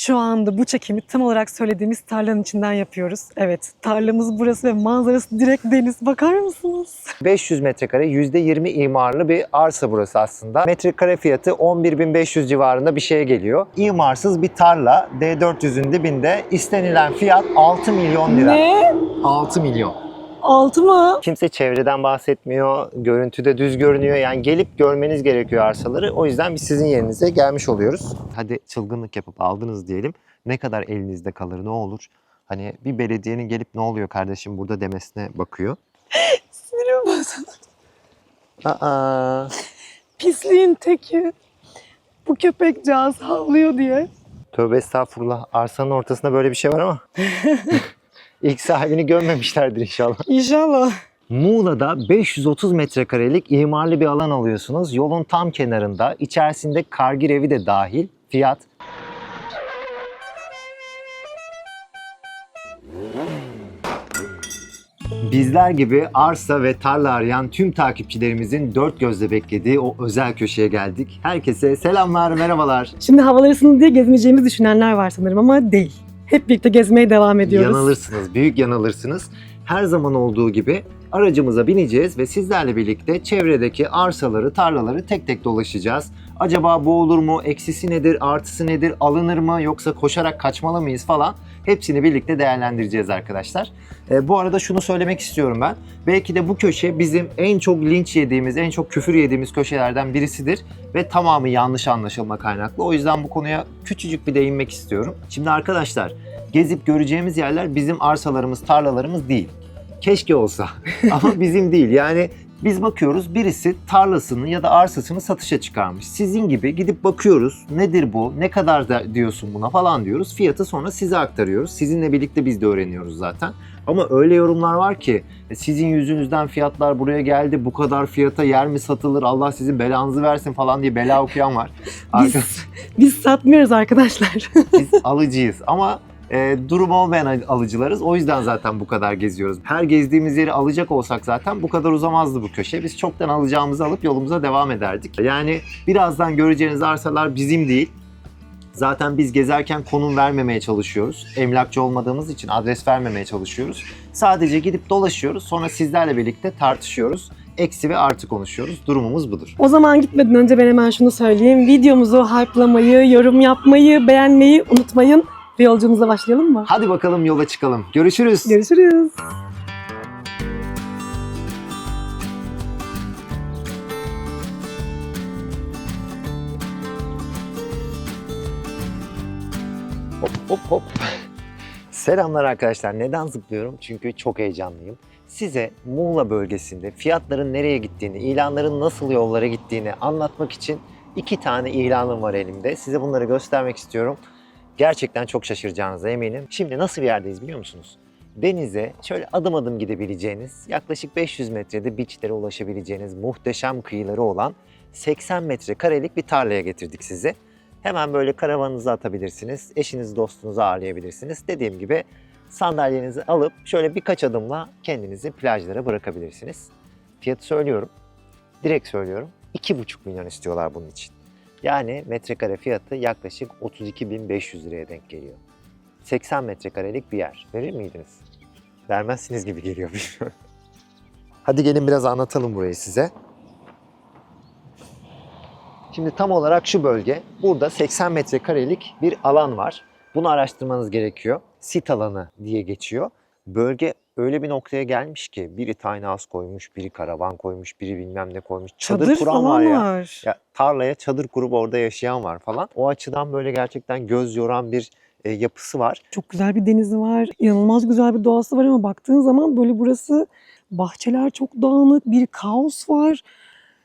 Şu anda bu çekimi tam olarak söylediğimiz tarlanın içinden yapıyoruz. Evet, tarlamız burası ve manzarası direkt deniz. Bakar mısınız? 500 metrekare %20 imarlı bir arsa burası aslında. Metrekare fiyatı 11.500 civarında bir şeye geliyor. İmarsız bir tarla D400'ün dibinde istenilen fiyat 6 milyon lira. Ne? 6 milyon. Altı mı? Kimse çevreden bahsetmiyor. Görüntüde düz görünüyor. Yani gelip görmeniz gerekiyor arsaları. O yüzden biz sizin yerinize gelmiş oluyoruz. Hadi çılgınlık yapıp aldınız diyelim. Ne kadar elinizde kalır ne olur? Hani bir belediyenin gelip ne oluyor kardeşim burada demesine bakıyor. Sinirim bozuldu. Aa, Pisliğin teki. Bu köpekcağız havlıyor diye. tövbe estağfurullah. Arsanın ortasında böyle bir şey var ama. İlk sahibini gömmemişlerdir inşallah. İnşallah. Muğla'da 530 metrekarelik imarlı bir alan alıyorsunuz. Yolun tam kenarında. İçerisinde kargir evi de dahil. Fiyat Bizler gibi arsa ve tarla arayan tüm takipçilerimizin dört gözle beklediği o özel köşeye geldik. Herkese selamlar, merhabalar. Şimdi havalar ısındı diye gezmeyeceğimizi düşünenler var sanırım ama değil. Hep birlikte gezmeye devam ediyoruz. Yanılırsınız, büyük yanılırsınız. Her zaman olduğu gibi aracımıza bineceğiz ve sizlerle birlikte çevredeki arsaları, tarlaları tek tek dolaşacağız. Acaba bu olur mu? Eksisi nedir? Artısı nedir? Alınır mı? Yoksa koşarak kaçmalı mıyız falan? Hepsini birlikte değerlendireceğiz arkadaşlar. E, bu arada şunu söylemek istiyorum ben. Belki de bu köşe bizim en çok linç yediğimiz, en çok küfür yediğimiz köşelerden birisidir. Ve tamamı yanlış anlaşılma kaynaklı. O yüzden bu konuya küçücük bir değinmek istiyorum. Şimdi arkadaşlar gezip göreceğimiz yerler bizim arsalarımız, tarlalarımız değil. Keşke olsa ama bizim değil. Yani biz bakıyoruz birisi tarlasını ya da arsasını satışa çıkarmış. Sizin gibi gidip bakıyoruz nedir bu, ne kadar da diyorsun buna falan diyoruz. Fiyatı sonra size aktarıyoruz. Sizinle birlikte biz de öğreniyoruz zaten. Ama öyle yorumlar var ki "E, sizin yüzünüzden fiyatlar buraya geldi, bu kadar fiyata yer mi satılır, Allah sizin belanızı versin falan diye bela okuyan var. Biz, biz satmıyoruz arkadaşlar. biz alıcıyız ama e, durum olmayan al- alıcılarız. O yüzden zaten bu kadar geziyoruz. Her gezdiğimiz yeri alacak olsak zaten bu kadar uzamazdı bu köşe. Biz çoktan alacağımızı alıp yolumuza devam ederdik. Yani birazdan göreceğiniz arsalar bizim değil. Zaten biz gezerken konum vermemeye çalışıyoruz. Emlakçı olmadığımız için adres vermemeye çalışıyoruz. Sadece gidip dolaşıyoruz. Sonra sizlerle birlikte tartışıyoruz. Eksi ve artı konuşuyoruz. Durumumuz budur. o zaman gitmeden önce ben hemen şunu söyleyeyim. Videomuzu hype'lamayı, yorum yapmayı, beğenmeyi unutmayın. Ve yolculuğumuza başlayalım mı? Hadi bakalım yola çıkalım. Görüşürüz. Görüşürüz. Hop hop hop. Selamlar arkadaşlar. Neden zıplıyorum? Çünkü çok heyecanlıyım. Size Muğla bölgesinde fiyatların nereye gittiğini, ilanların nasıl yollara gittiğini anlatmak için iki tane ilanım var elimde. Size bunları göstermek istiyorum. Gerçekten çok şaşıracağınıza eminim. Şimdi nasıl bir yerdeyiz biliyor musunuz? Denize şöyle adım adım gidebileceğiniz, yaklaşık 500 metrede beachlere ulaşabileceğiniz muhteşem kıyıları olan 80 metrekarelik bir tarlaya getirdik sizi. Hemen böyle karavanınızı atabilirsiniz. Eşinizi, dostunuzu ağırlayabilirsiniz. Dediğim gibi sandalyenizi alıp şöyle birkaç adımla kendinizi plajlara bırakabilirsiniz. Fiyatı söylüyorum. Direkt söylüyorum. 2,5 milyon istiyorlar bunun için. Yani metrekare fiyatı yaklaşık 32.500 liraya denk geliyor. 80 metrekarelik bir yer. Verir miydiniz? Vermezsiniz gibi geliyor bilmiyorum. Hadi gelin biraz anlatalım burayı size. Şimdi tam olarak şu bölge, burada 80 metrekarelik bir alan var. Bunu araştırmanız gerekiyor. Sit alanı diye geçiyor. Bölge öyle bir noktaya gelmiş ki biri tiny house koymuş, biri karavan koymuş, biri bilmem ne koymuş. Çadır, Çadır kuran var ya. var. ya. Tarlaya çadır kurup orada yaşayan var falan. O açıdan böyle gerçekten göz yoran bir e, yapısı var. Çok güzel bir denizi var. İnanılmaz güzel bir doğası var ama baktığın zaman böyle burası bahçeler çok dağınık, bir kaos var.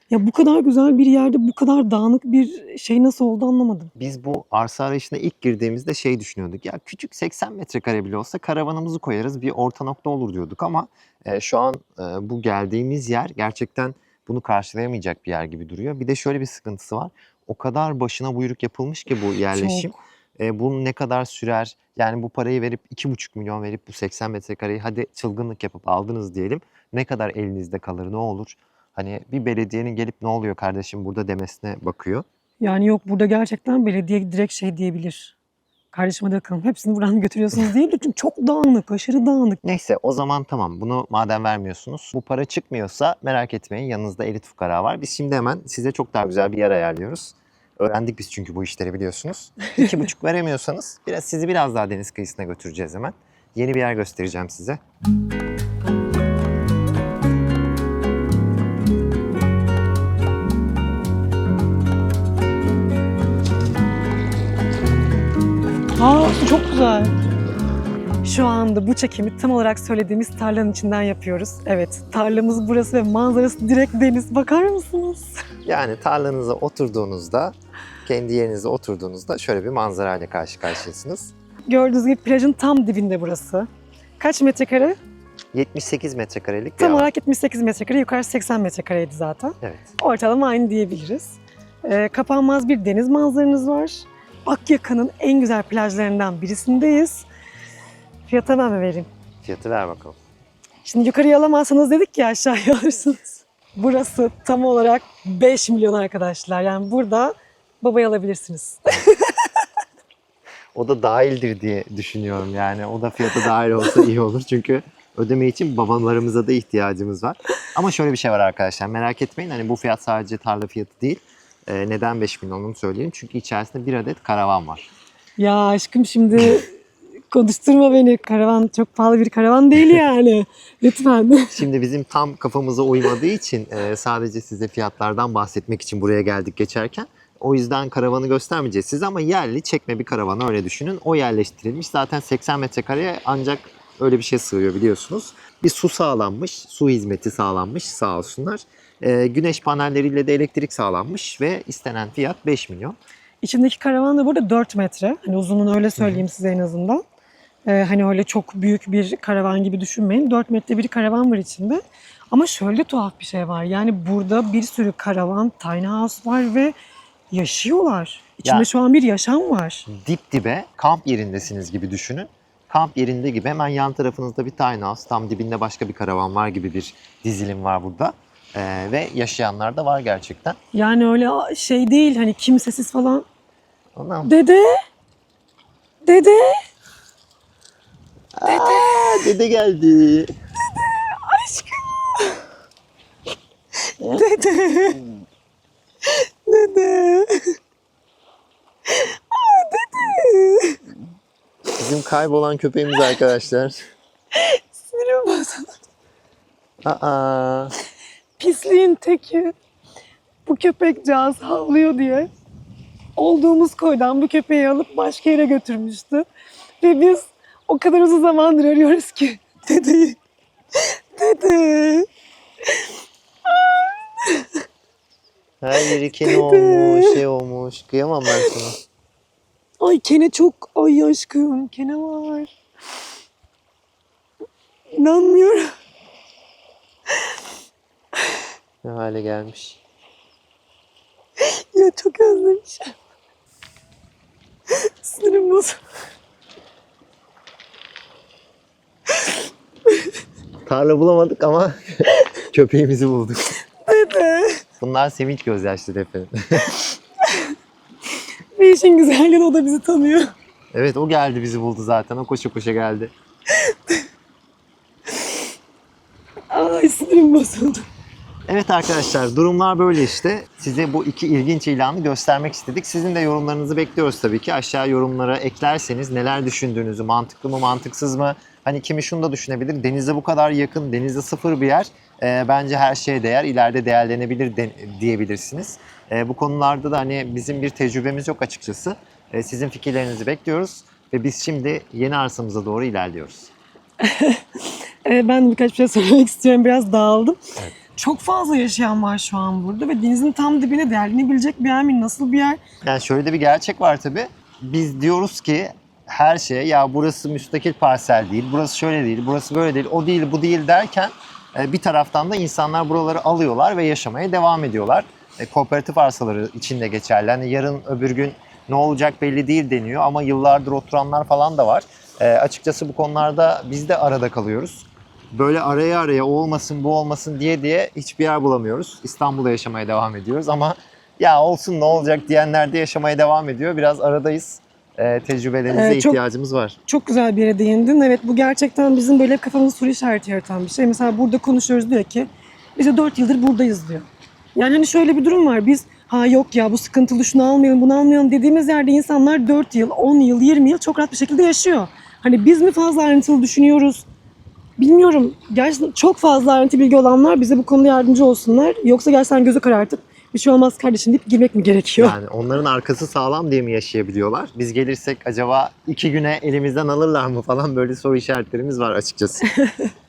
Ya bu kadar güzel bir yerde bu kadar dağınık bir şey nasıl oldu anlamadım. Biz bu arsa arayışına ilk girdiğimizde şey düşünüyorduk. Ya küçük 80 metrekare bile olsa karavanımızı koyarız bir orta nokta olur diyorduk ama e, şu an e, bu geldiğimiz yer gerçekten bunu karşılayamayacak bir yer gibi duruyor. Bir de şöyle bir sıkıntısı var. O kadar başına buyruk yapılmış ki bu yerleşim. Çok. E, bu ne kadar sürer? Yani bu parayı verip 2,5 milyon verip bu 80 metrekareyi hadi çılgınlık yapıp aldınız diyelim. Ne kadar elinizde kalır ne olur? Hani bir belediyenin gelip ne oluyor kardeşim burada demesine bakıyor. Yani yok burada gerçekten belediye direkt şey diyebilir. kardeşim hadi bakalım hepsini buradan götürüyorsunuz de çünkü çok dağınık, aşırı dağınık. Neyse o zaman tamam bunu madem vermiyorsunuz. Bu para çıkmıyorsa merak etmeyin yanınızda elit fukara var. Biz şimdi hemen size çok daha güzel bir yer ayarlıyoruz. Öğrendik biz çünkü bu işleri biliyorsunuz. İki buçuk veremiyorsanız biraz sizi biraz daha deniz kıyısına götüreceğiz hemen. Yeni bir yer göstereceğim size. Aa su çok güzel. Şu anda bu çekimi tam olarak söylediğimiz tarlanın içinden yapıyoruz. Evet, tarlamız burası ve manzarası direkt deniz. Bakar mısınız? Yani tarlanıza oturduğunuzda, kendi yerinize oturduğunuzda şöyle bir manzarayla karşı karşıyasınız. Gördüğünüz gibi plajın tam dibinde burası. Kaç metrekare? 78 metrekarelik bir Tam alan. olarak 78 metrekare, yukarı 80 metrekareydi zaten. Evet. Ortalama aynı diyebiliriz. Ee, kapanmaz bir deniz manzaranız var. Akyaka'nın en güzel plajlarından birisindeyiz. Fiyata ben mi vereyim? Fiyatı ver bakalım. Şimdi yukarıya alamazsanız dedik ya aşağıya alırsınız. Burası tam olarak 5 milyon arkadaşlar. Yani burada babayı alabilirsiniz. O da dahildir diye düşünüyorum yani. O da fiyata dahil olsa iyi olur. Çünkü ödeme için babalarımıza da ihtiyacımız var. Ama şöyle bir şey var arkadaşlar. Merak etmeyin. Hani bu fiyat sadece tarla fiyatı değil. Ee, neden 5 milyon onu söyleyeyim. Çünkü içerisinde bir adet karavan var. Ya aşkım şimdi konuşturma beni. Karavan çok pahalı bir karavan değil yani. Lütfen. Şimdi bizim tam kafamıza uymadığı için e, sadece size fiyatlardan bahsetmek için buraya geldik geçerken. O yüzden karavanı göstermeyeceğiz size ama yerli çekme bir karavanı öyle düşünün. O yerleştirilmiş. Zaten 80 metrekareye ancak öyle bir şey sığıyor biliyorsunuz. Bir su sağlanmış, su hizmeti sağlanmış sağ olsunlar. E, güneş panelleriyle de elektrik sağlanmış ve istenen fiyat 5 milyon. İçindeki karavan da burada 4 metre. Hani uzunluğunu öyle söyleyeyim size en azından. Ee, hani öyle çok büyük bir karavan gibi düşünmeyin. 4 metre bir karavan var içinde. Ama şöyle tuhaf bir şey var. Yani burada bir sürü karavan, tiny house var ve yaşıyorlar. İçinde Ya- şu an bir yaşam var. dip dibe kamp yerindesiniz gibi düşünün. Kamp yerinde gibi hemen yan tarafınızda bir tiny house, tam dibinde başka bir karavan var gibi bir dizilim var burada. Ee, ve yaşayanlar da var gerçekten. Yani öyle şey değil hani kimsesiz falan. Anam. Dede! Dede! Aa, dede geldi. Dede! Dede! Aa, dede! Bizim kaybolan köpeğimiz arkadaşlar. Sinirim bozuldu. Aa, Pisliğin teki. Bu köpekcağız havlıyor diye olduğumuz koydan bu köpeği alıp başka yere götürmüştü. Ve biz o kadar uzun zamandır arıyoruz ki dedeyi. Dede. her yeri kene olmuş, şey olmuş. Kıyamam ben sana. Ay kene çok. Ay aşkım kene var. İnanmıyorum. Ne hale gelmiş. Ya çok özlemişim. Sinirim bozuldu. Tarla bulamadık ama köpeğimizi bulduk. Dede. Bunlar sevinç gözyaşları efendim. Ve işin güzelliği o da bizi tanıyor. Evet o geldi bizi buldu zaten. O koşa koşa geldi. Ay sinirim bozuldu. Evet arkadaşlar durumlar böyle işte. Size bu iki ilginç ilanı göstermek istedik. Sizin de yorumlarınızı bekliyoruz tabii ki. Aşağı yorumlara eklerseniz neler düşündüğünüzü, mantıklı mı mantıksız mı? Hani kimi şunu da düşünebilir. Denize bu kadar yakın, denize sıfır bir yer. Ee, bence her şeye değer, ileride değerlenebilir de- diyebilirsiniz. Ee, bu konularda da hani bizim bir tecrübemiz yok açıkçası. Ee, sizin fikirlerinizi bekliyoruz. Ve biz şimdi yeni arsamıza doğru ilerliyoruz. Ben birkaç bir şey söylemek istiyorum. Biraz dağıldım. Evet. Çok fazla yaşayan var şu an burada ve denizin tam dibine değerlenebilecek bir yer mi? Nasıl bir yer? Yani şöyle de bir gerçek var tabii. Biz diyoruz ki her şeye ya burası müstakil parsel değil, burası şöyle değil, burası böyle değil, o değil, bu değil derken e, bir taraftan da insanlar buraları alıyorlar ve yaşamaya devam ediyorlar. E, Kooperatif arsaları içinde geçerli. Hani yarın öbür gün ne olacak belli değil deniyor ama yıllardır oturanlar falan da var. E, açıkçası bu konularda biz de arada kalıyoruz. Böyle araya araya o olmasın bu olmasın diye diye hiçbir yer bulamıyoruz. İstanbul'da yaşamaya devam ediyoruz ama ya olsun ne olacak diyenler de yaşamaya devam ediyor. Biraz aradayız. e, tecrübelerinize Ee, çok- ihtiyacımız var. Çok güzel bir yere değindin. Evet bu gerçekten bizim böyle kafamızda soru işareti yaratan bir şey. Mesela burada konuşuyoruz diyor ki biz de 4 yıldır buradayız diyor. Yani hani şöyle bir durum var. Biz ha yok ya bu sıkıntılı şunu almayalım bunu almayalım dediğimiz yerde insanlar 4 yıl, 10 yıl, 20 yıl çok rahat bir şekilde yaşıyor. Hani biz mi fazla ayrıntılı düşünüyoruz? Bilmiyorum. Gerçekten çok fazla ayrıntı bilgi olanlar bize bu konuda yardımcı olsunlar. Yoksa gerçekten gözü karartıp bir şey olmaz kardeşim deyip girmek mi gerekiyor? Yani onların arkası sağlam diye mi yaşayabiliyorlar? Biz gelirsek acaba iki güne elimizden alırlar mı falan böyle soru işaretlerimiz var açıkçası.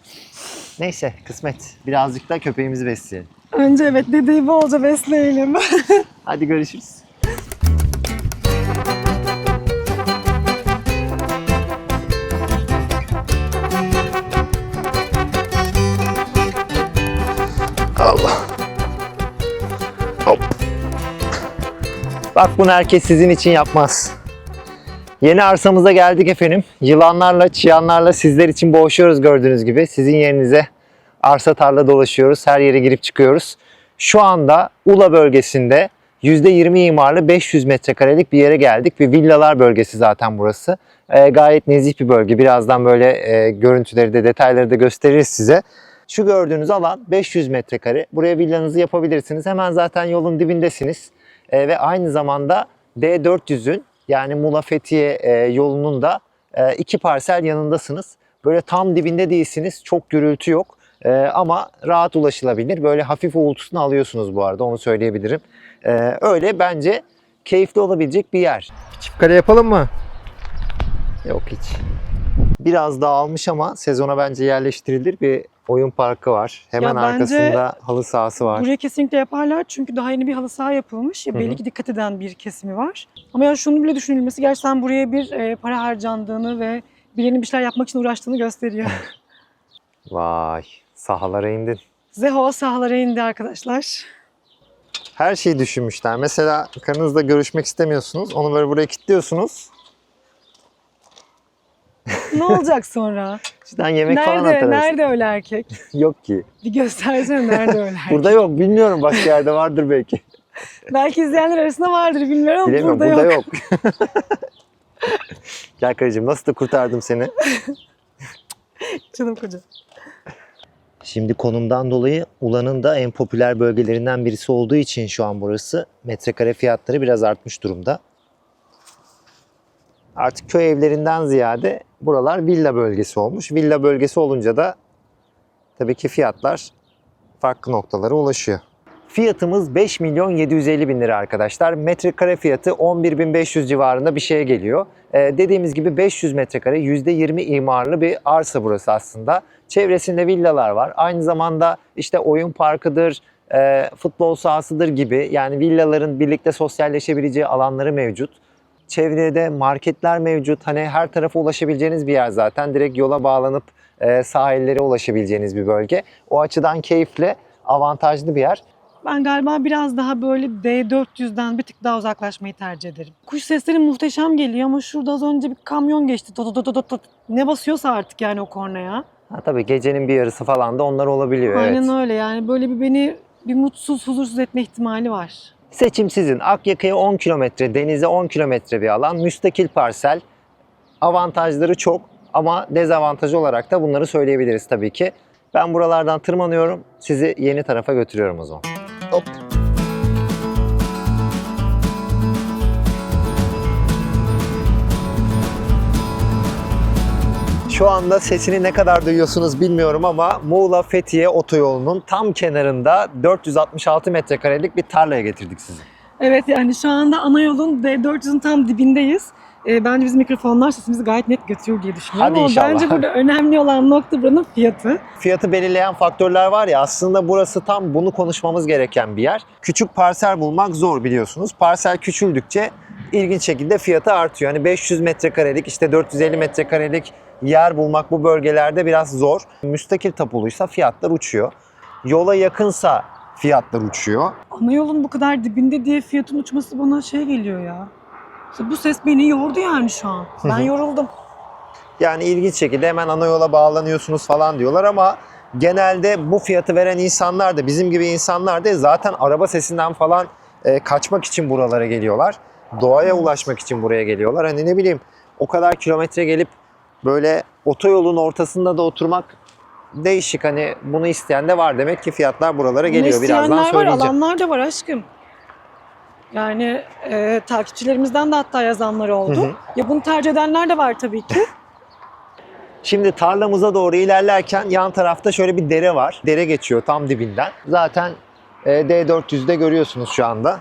Neyse kısmet. Birazcık da köpeğimizi besleyelim. Önce evet dedeyi bolca besleyelim. Hadi görüşürüz. Bak bunu herkes sizin için yapmaz. Yeni arsamıza geldik efendim. Yılanlarla, çıyanlarla sizler için boğuşuyoruz gördüğünüz gibi. Sizin yerinize arsa tarla dolaşıyoruz. Her yere girip çıkıyoruz. Şu anda Ula bölgesinde %20 imarlı 500 metrekarelik bir yere geldik. Bir villalar bölgesi zaten burası. Ee, gayet nezih bir bölge. Birazdan böyle e, görüntüleri de detayları da gösteririz size. Şu gördüğünüz alan 500 metrekare. Buraya villanızı yapabilirsiniz. Hemen zaten yolun dibindesiniz. Ee, ve aynı zamanda D400'ün yani Muğla Fethiye e, yolunun da e, iki parsel yanındasınız. Böyle tam dibinde değilsiniz. Çok gürültü yok. Ee, ama rahat ulaşılabilir. Böyle hafif uğultusunu alıyorsunuz bu arada onu söyleyebilirim. Ee, öyle bence keyifli olabilecek bir yer. Çift kare yapalım mı? Yok hiç. Biraz dağılmış ama sezona bence yerleştirilir bir oyun parkı var. Hemen Ya bence arkasında halı sahası var. Buraya kesinlikle yaparlar çünkü daha yeni bir halı saha yapılmış. Ya belli ki dikkat eden bir kesimi var. Ama yani şunu bile düşünülmesi gerçekten buraya bir e, para harcandığını ve birinin bir şeyler yapmak için uğraştığını gösteriyor. Vay sahalara indin. Zeho sahalara indi arkadaşlar. Her şeyi düşünmüşler. Mesela karınızla görüşmek istemiyorsunuz. Onu böyle buraya kilitliyorsunuz. Ne olacak sonra? Sizden yemek falan nerede, atarız. nerede öyle erkek? Yok ki. Bir göstersene nerede öyle erkek? Burada yok. Bilmiyorum. Başka yerde vardır belki. Belki izleyenler arasında vardır bilmiyorum ama Bilemiyorum. burada, Burada, yok. yok. Gel karıcığım nasıl da kurtardım seni. Canım koca. Şimdi konumdan dolayı Ula'nın da en popüler bölgelerinden birisi olduğu için şu an burası metrekare fiyatları biraz artmış durumda. Artık köy evlerinden ziyade buralar villa bölgesi olmuş. Villa bölgesi olunca da tabii ki fiyatlar farklı noktalara ulaşıyor. Fiyatımız 5 milyon 750 bin lira arkadaşlar. Metrekare fiyatı 11.500 civarında bir şeye geliyor. Ee, dediğimiz gibi 500 metrekare %20 imarlı bir arsa burası aslında. Çevresinde villalar var. Aynı zamanda işte oyun parkıdır, e, futbol sahasıdır gibi yani villaların birlikte sosyalleşebileceği alanları mevcut. Çevrede marketler mevcut. Hani her tarafa ulaşabileceğiniz bir yer zaten. Direkt yola bağlanıp e, sahillere ulaşabileceğiniz bir bölge. O açıdan keyifli, avantajlı bir yer. Ben galiba biraz daha böyle D400'den bir tık daha uzaklaşmayı tercih ederim. Kuş sesleri muhteşem geliyor ama şurada az önce bir kamyon geçti. Tot tot tot tot. Ne basıyorsa artık yani o kornaya. Ha, tabii gecenin bir yarısı falan da onlar olabiliyor. Aynen evet. öyle yani böyle bir beni bir mutsuz, huzursuz etme ihtimali var. Seçim sizin. Akyaka'ya 10 kilometre, denize 10 kilometre bir alan. Müstakil parsel. Avantajları çok ama dezavantajı olarak da bunları söyleyebiliriz tabii ki. Ben buralardan tırmanıyorum. Sizi yeni tarafa götürüyorum o zaman. Hop. Şu anda sesini ne kadar duyuyorsunuz bilmiyorum ama Muğla Fethiye otoyolunun tam kenarında 466 metrekarelik bir tarlaya getirdik sizi. Evet yani şu anda ana yolun D400'ün tam dibindeyiz. Ee, bence bizim mikrofonlar sesimizi gayet net götürüyor diye düşünüyorum. Hadi Ama inşallah. bence burada önemli olan nokta buranın fiyatı. Fiyatı belirleyen faktörler var ya aslında burası tam bunu konuşmamız gereken bir yer. Küçük parsel bulmak zor biliyorsunuz. Parsel küçüldükçe ilginç şekilde fiyatı artıyor. Hani 500 metrekarelik işte 450 metrekarelik yer bulmak bu bölgelerde biraz zor. Müstakil tapuluysa fiyatlar uçuyor. Yola yakınsa fiyatlar uçuyor. Ana yolun bu kadar dibinde diye fiyatın uçması bana şey geliyor ya. İşte bu ses beni yordu yani şu an. Ben yoruldum. Yani ilginç şekilde hemen ana yola bağlanıyorsunuz falan diyorlar ama genelde bu fiyatı veren insanlar da bizim gibi insanlar da zaten araba sesinden falan e, kaçmak için buralara geliyorlar. Doğaya ulaşmak için buraya geliyorlar. Hani ne bileyim o kadar kilometre gelip böyle otoyolun ortasında da oturmak değişik. Hani bunu isteyen de var. Demek ki fiyatlar buralara Bunu geliyor. Birazdan isteyenler var, söyleyeceğim. alanlar da var aşkım. Yani e, takipçilerimizden de hatta yazanlar oldu. Hı hı. Ya bunu tercih edenler de var tabii ki. Şimdi tarlamıza doğru ilerlerken yan tarafta şöyle bir dere var. Dere geçiyor tam dibinden. Zaten e, D400'de görüyorsunuz şu anda.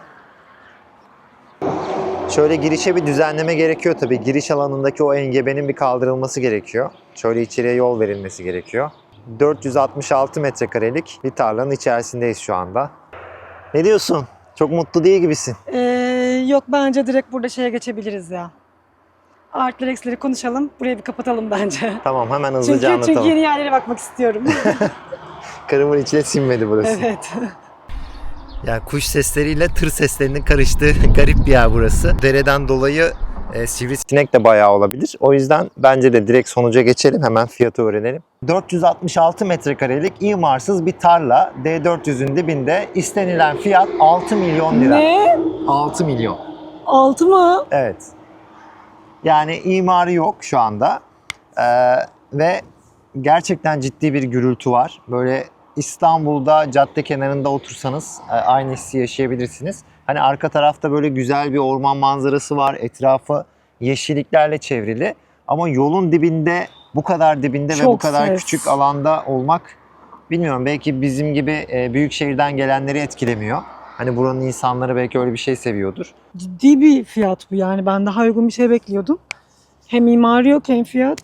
Şöyle girişe bir düzenleme gerekiyor tabii. Giriş alanındaki o engebenin bir kaldırılması gerekiyor. Şöyle içeriye yol verilmesi gerekiyor. 466 metrekarelik bir tarlanın içerisindeyiz şu anda. Ne diyorsun? Çok mutlu değil gibisin. Ee, yok bence direkt burada şeye geçebiliriz ya. Artıları eksileri konuşalım. Burayı bir kapatalım bence. Tamam hemen hızlıca Çünkü, çünkü anlatalım. yeni yerlere bakmak istiyorum. Karımın içine sinmedi burası. evet. Ya kuş sesleriyle tır seslerinin karıştığı garip bir yer burası. Dereden dolayı e, sivrisinek de bayağı olabilir. O yüzden bence de direkt sonuca geçelim. Hemen fiyatı öğrenelim. 466 metrekarelik imarsız bir tarla D400'ün dibinde istenilen fiyat 6 milyon lira. ne? 6 milyon. Altı mı? Evet. Yani imarı yok şu anda. Ee, ve gerçekten ciddi bir gürültü var. Böyle İstanbul'da cadde kenarında otursanız e, aynı hissi yaşayabilirsiniz. Hani arka tarafta böyle güzel bir orman manzarası var. Etrafı yeşilliklerle çevrili. Ama yolun dibinde bu kadar dibinde ve bu Çok kadar ses. küçük alanda olmak bilmiyorum belki bizim gibi e, büyük şehirden gelenleri etkilemiyor. Hani buranın insanları belki öyle bir şey seviyordur. Ciddi bir fiyat bu yani. Ben daha uygun bir şey bekliyordum. Hem mimari yok hem fiyat.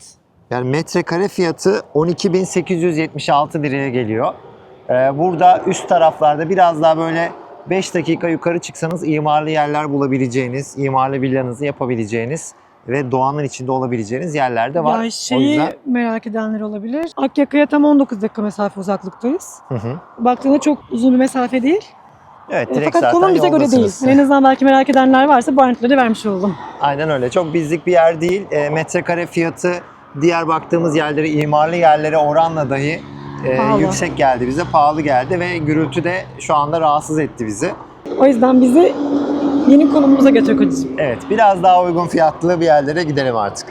Yani metrekare fiyatı 12.876 liraya geliyor. Ee, burada üst taraflarda biraz daha böyle 5 dakika yukarı çıksanız imarlı yerler bulabileceğiniz, imarlı villanızı yapabileceğiniz ve doğanın içinde olabileceğiniz yerler de var. Ya O şeyi yüzden merak edenler olabilir. Akyaka'ya tam 19 dakika mesafe uzaklıktayız. Hı hı. Baktığında çok uzun bir mesafe değil. evet E, direkt Fakat zaten konum bize göre değil. En azından belki merak edenler varsa bu ayrıntıları vermiş oldum. Aynen öyle. Çok bizlik bir yer değil. E, metrekare fiyatı diğer baktığımız yerlere, imarlı yerlere oranla dahi e, Pahalı. yüksek geldi bize. Pahalı geldi ve gürültü de şu anda rahatsız etti bizi. O yüzden bizi yeni konumumuza götür kocacığım. Evet, biraz daha uygun fiyatlı bir yerlere gidelim artık.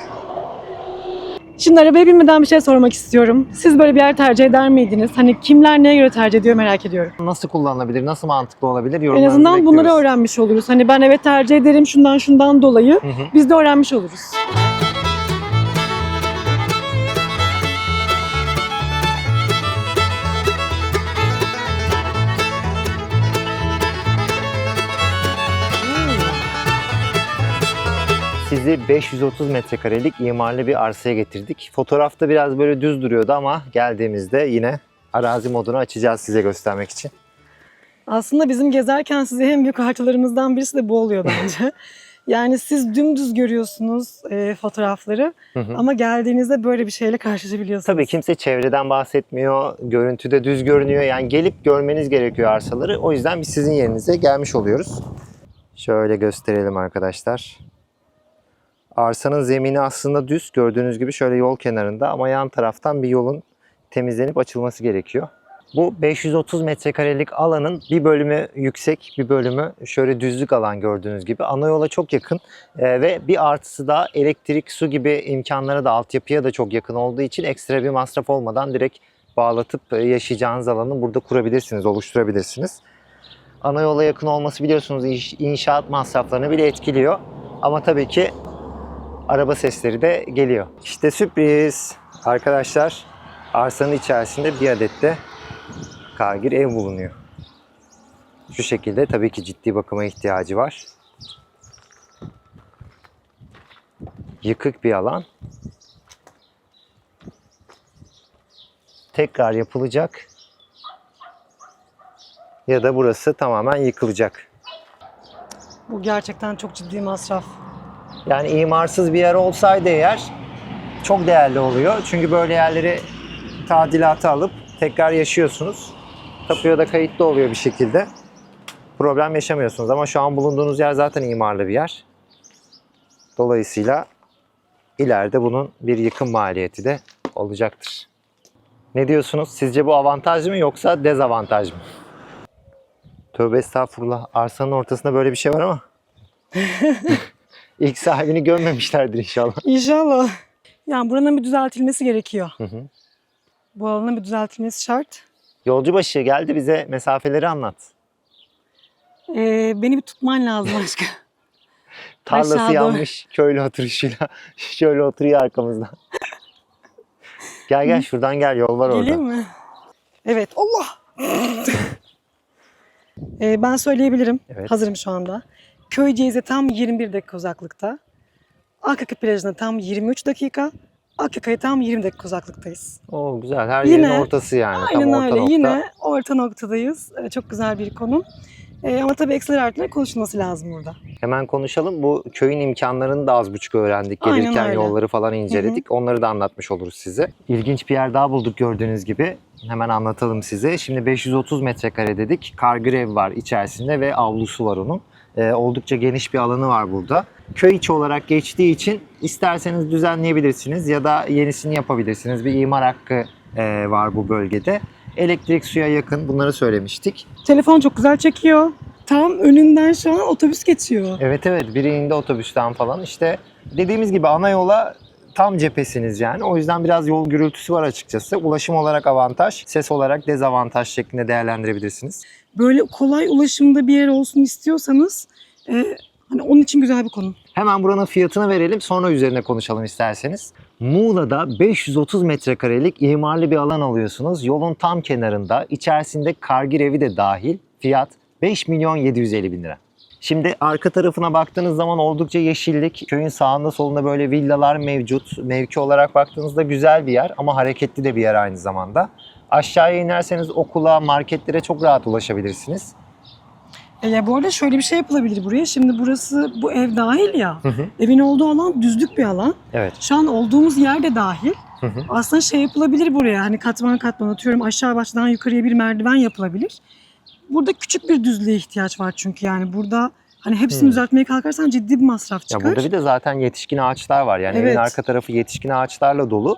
Şimdi arabaya binmeden bir şey sormak istiyorum. Siz böyle bir yer tercih eder miydiniz? Hani kimler neye göre tercih ediyor merak ediyorum. Nasıl kullanılabilir, nasıl mantıklı olabilir En yorumlarınızı azından bunları bekliyoruz. öğrenmiş oluruz. Hani ben evet tercih ederim şundan şundan dolayı. Hı hı. Biz de öğrenmiş oluruz. Sizi 530 metrekarelik imarlı bir arsaya getirdik. Fotoğrafta biraz böyle düz duruyordu ama geldiğimizde yine arazi modunu açacağız size göstermek için. Aslında bizim gezerken size en büyük artılarımızdan birisi de bu oluyor bence. yani siz dümdüz görüyorsunuz e, fotoğrafları Hı hı. ama geldiğinizde böyle bir şeyle karşılaşabiliyorsunuz. Tabii kimse çevreden bahsetmiyor, görüntüde düz görünüyor. Yani gelip görmeniz gerekiyor arsaları. O yüzden biz sizin yerinize gelmiş oluyoruz. Şöyle gösterelim arkadaşlar. Arsanın zemini aslında düz gördüğünüz gibi şöyle yol kenarında ama yan taraftan bir yolun temizlenip açılması gerekiyor. Bu 530 metrekarelik alanın bir bölümü yüksek, bir bölümü şöyle düzlük alan gördüğünüz gibi. Ana yola çok yakın Ee, ve bir artısı da elektrik, su gibi imkanlara da altyapıya da çok yakın olduğu için ekstra bir masraf olmadan direkt bağlatıp e, yaşayacağınız alanı burada kurabilirsiniz, oluşturabilirsiniz. Ana yola yakın olması biliyorsunuz inşaat masraflarını bile etkiliyor. Ama tabii ki araba sesleri de geliyor. İşte sürpriz. Arkadaşlar arsanın içerisinde bir adet de kagir ev bulunuyor. Şu şekilde tabii ki ciddi bakıma ihtiyacı var. Yıkık bir alan. Tekrar yapılacak. Ya da burası tamamen yıkılacak. Bu gerçekten çok ciddi masraf. Yani imarsız bir yer olsaydı eğer çok değerli oluyor. Çünkü böyle yerleri tadilata alıp tekrar yaşıyorsunuz. Tapuya da kayıtlı oluyor bir şekilde. Problem yaşamıyorsunuz ama şu an bulunduğunuz yer zaten imarlı bir yer. Dolayısıyla ileride bunun bir yıkım maliyeti de olacaktır. Ne diyorsunuz? Sizce bu avantaj mı yoksa dezavantaj mı? Tövbe estağfurullah. Arsanın ortasında böyle bir şey var ama. İlk sahibini gömmemişlerdir inşallah. İnşallah. Yani buranın bir düzeltilmesi gerekiyor. Hı hı. Bu alanın bir düzeltilmesi şart. Yolcubaşı geldi bize mesafeleri anlat. Ee, beni bir tutman lazım aşkım. Tarlası Aşağı doğru. yanmış köylü oturuşuyla şöyle oturuyor arkamızda. gel gel şuradan gel yol var orada. Geleyim mi? Evet. Allah! Ee, ben söyleyebilirim. Evet. Hazırım şu anda. Köyceğiz'e tam 21 dakika uzaklıkta. Akyaka plajına tam 23 dakika. Akyaka'ya tam 20 dakika uzaklıktayız. Oo güzel her Yine- yerin ortası yani. Tam Aynen orta öyle. nokta. Yine orta noktadayız. Ee, çok güzel bir konum. Ee, ama tabii eksiler artıları konuşulması lazım burada. Hemen konuşalım. Bu köyün imkanlarını da az buçuk öğrendik. Gelirken yolları falan inceledik. Onları da anlatmış oluruz size. İlginç bir yer daha bulduk gördüğünüz gibi. Hemen anlatalım size. Şimdi 530 metrekare dedik. Kargırev var içerisinde ve avlusu var onun. Ee, oldukça geniş bir alanı var burada. Köy içi olarak geçtiği için isterseniz düzenleyebilirsiniz ya da yenisini yapabilirsiniz. Bir imar hakkı e, var bu bölgede. Elektrik suya yakın bunları söylemiştik. Telefon çok güzel çekiyor. Tam önünden şu an otobüs geçiyor. Evet evet biri indi otobüsten falan işte dediğimiz gibi ana yola tam cephesiniz yani. O yüzden biraz yol gürültüsü var açıkçası. Ulaşım olarak avantaj, ses olarak dezavantaj şeklinde değerlendirebilirsiniz. Böyle kolay ulaşımda bir yer olsun istiyorsanız e, hani onun için güzel bir konum. Hemen buranın fiyatını verelim sonra üzerine konuşalım isterseniz. Muğla'da 530 metrekarelik imarlı bir alan alıyorsunuz. Yolun tam kenarında içerisinde kargir evi de dahil. Fiyat 5 milyon 750 bin lira. Şimdi arka tarafına baktığınız zaman oldukça yeşillik. Köyün sağında solunda böyle villalar mevcut. Mevki olarak baktığınızda güzel bir yer ama hareketli de bir yer aynı zamanda. Aşağıya inerseniz okula, marketlere çok rahat ulaşabilirsiniz. E, ya bu arada şöyle bir şey yapılabilir buraya. Şimdi burası bu ev dahil ya. Hı hı. Evin olduğu alan düzlük bir alan. Evet. Şu an olduğumuz yer de dahil. Hı hı. Aslında şey yapılabilir buraya. Hani katman katman atıyorum aşağı baştan yukarıya bir merdiven yapılabilir. Burada küçük bir düzlüğe ihtiyaç var çünkü yani burada hani hepsini Hmm. düzeltmeye kalkarsan ciddi bir masraf Ya çıkar. burada bir de zaten yetişkin ağaçlar var. Yani evin Evet. arka tarafı yetişkin ağaçlarla dolu.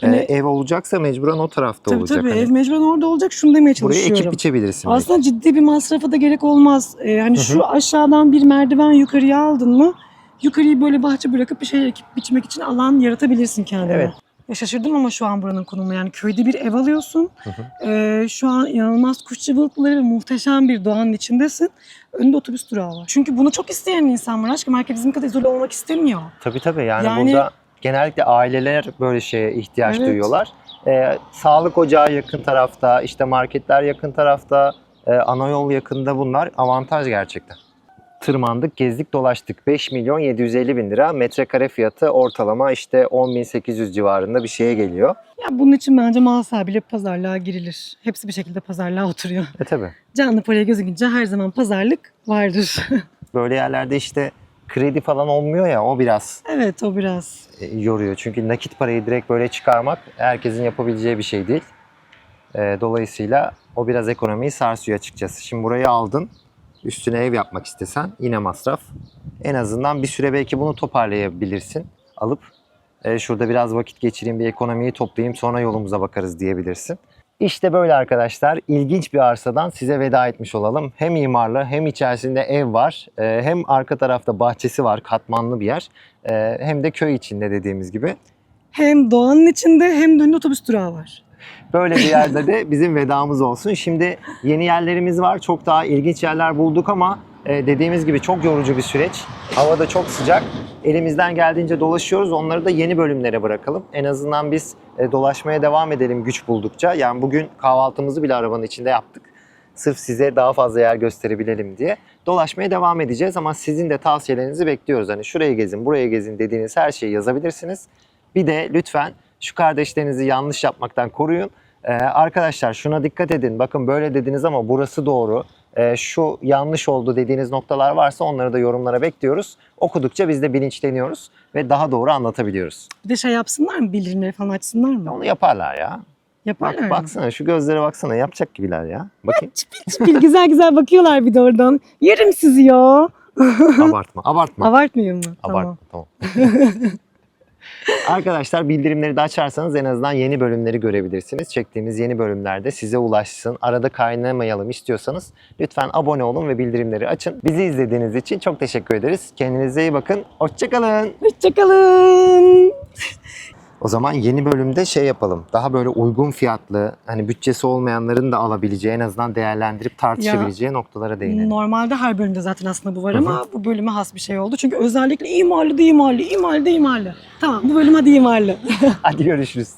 Hani- Ee, ev olacaksa mecburen o tarafta tabii olacak. tabii Hani ev mecburen orada olacak. Şunu demeye buraya çalışıyorum. ekip biçebilirsin. belki. Aslında ciddi bir masrafa da gerek olmaz. Ee, hani şu aşağıdan bir merdiven yukarıya aldın mı yukarıyı böyle bahçe bırakıp bir şey ekip biçmek için alan yaratabilirsin kendine. Evet. Ya şaşırdım ama şu an buranın konumu yani köyde bir ev alıyorsun. Hı hı. Ee, şu an inanılmaz kuş cıvıltıları ve muhteşem bir doğanın içindesin. Önünde otobüs durağı var. Çünkü bunu çok isteyen insan var. Aşkım herkes bizim kadar izole olmak istemiyor. Tabii tabii yani, Yani- burada genellikle aileler böyle şeye ihtiyaç Evet. duyuyorlar. Ee, sağlık ocağı yakın tarafta, işte marketler yakın tarafta, e, ana yol yakında bunlar avantaj gerçekten. Tırmandık, gezdik, dolaştık. 5 milyon 750 bin lira metrekare fiyatı ortalama işte 10.800 civarında bir şeye geliyor. Ya bunun için bence mal sahibiyle pazarlığa girilir. Hepsi bir şekilde pazarlığa oturuyor. E tabii. Canlı paraya gözükünce her zaman pazarlık vardır. Böyle yerlerde işte kredi falan olmuyor ya o biraz evet o biraz. e, yoruyor. Çünkü nakit parayı direkt böyle çıkarmak herkesin yapabileceği bir şey değil. E, dolayısıyla o biraz ekonomiyi sarsıyor açıkçası. Şimdi burayı aldın. Üstüne ev yapmak istesen yine masraf. En azından bir süre belki bunu toparlayabilirsin. Alıp e, şurada biraz vakit geçireyim, bir ekonomiyi toplayayım sonra yolumuza bakarız diyebilirsin. İşte böyle arkadaşlar ilginç bir arsadan size veda etmiş olalım. Hem imarlı hem içerisinde ev var. e, Hem arka tarafta bahçesi var katmanlı bir yer. e, Hem de köy içinde dediğimiz gibi. Hem doğanın içinde hem de otobüs durağı var. Böyle bir yerde de bizim vedamız olsun. Şimdi yeni yerlerimiz var. Çok daha ilginç yerler bulduk ama e, dediğimiz gibi çok yorucu bir süreç. Hava da çok sıcak. Elimizden geldiğince dolaşıyoruz. Onları da yeni bölümlere bırakalım. En azından biz e, dolaşmaya devam edelim güç buldukça. Yani bugün kahvaltımızı bile arabanın içinde yaptık. Sırf size daha fazla yer gösterebilelim diye. Dolaşmaya devam edeceğiz ama sizin de tavsiyelerinizi bekliyoruz. Hani şuraya gezin, buraya gezin dediğiniz her şeyi yazabilirsiniz. Bir de lütfen şu kardeşlerinizi yanlış yapmaktan koruyun. Ee, arkadaşlar şuna dikkat edin. Bakın böyle dediniz ama burası doğru. Ee, şu yanlış oldu dediğiniz noktalar varsa onları da yorumlara bekliyoruz. Okudukça biz de bilinçleniyoruz ve daha doğru anlatabiliyoruz. Bir de şey yapsınlar mı? Bildirimleri falan açsınlar mı? Onu yaparlar ya. Yaparlar Bak, mı? baksana şu gözlere baksana yapacak gibiler ya. Bakayım. Çipil çipil güzel güzel bakıyorlar bir de oradan. Yerim sizi ya. abartma. Abartma. Abartmıyor mu? Abartma. Tamam. Arkadaşlar bildirimleri de açarsanız en azından yeni bölümleri görebilirsiniz. Çektiğimiz yeni bölümlerde size ulaşsın. Arada kaynamayalım istiyorsanız lütfen abone olun ve bildirimleri açın. Bizi izlediğiniz için çok teşekkür ederiz. Kendinize iyi bakın. Hoşçakalın. Hoşçakalın. O zaman yeni bölümde şey yapalım. Daha böyle uygun fiyatlı, hani bütçesi olmayanların da alabileceği, en azından değerlendirip tartışabileceği noktalara değinelim. Normalde her bölümde zaten aslında bu var ama bu bölüme has bir şey oldu. Çünkü özellikle imarlı da imarlı, imarlı da imarlı. Tamam bu bölüm hadi imarlı. Hadi görüşürüz.